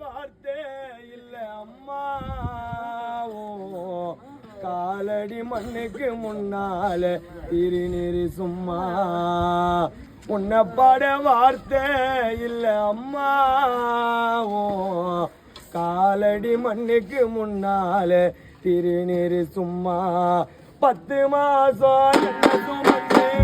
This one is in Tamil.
வார்த்தை இல்லை அம்மாவோ. காலடி மண்ணுக்கு முன்னால திருநீர் சும்மா. உன்னை பாட வார்த்தை இல்லை அம்மாவோ. காலடி மண்ணுக்கு முன்னால திருநீர் சும்மா. பத்து மாசம் சுமந்தே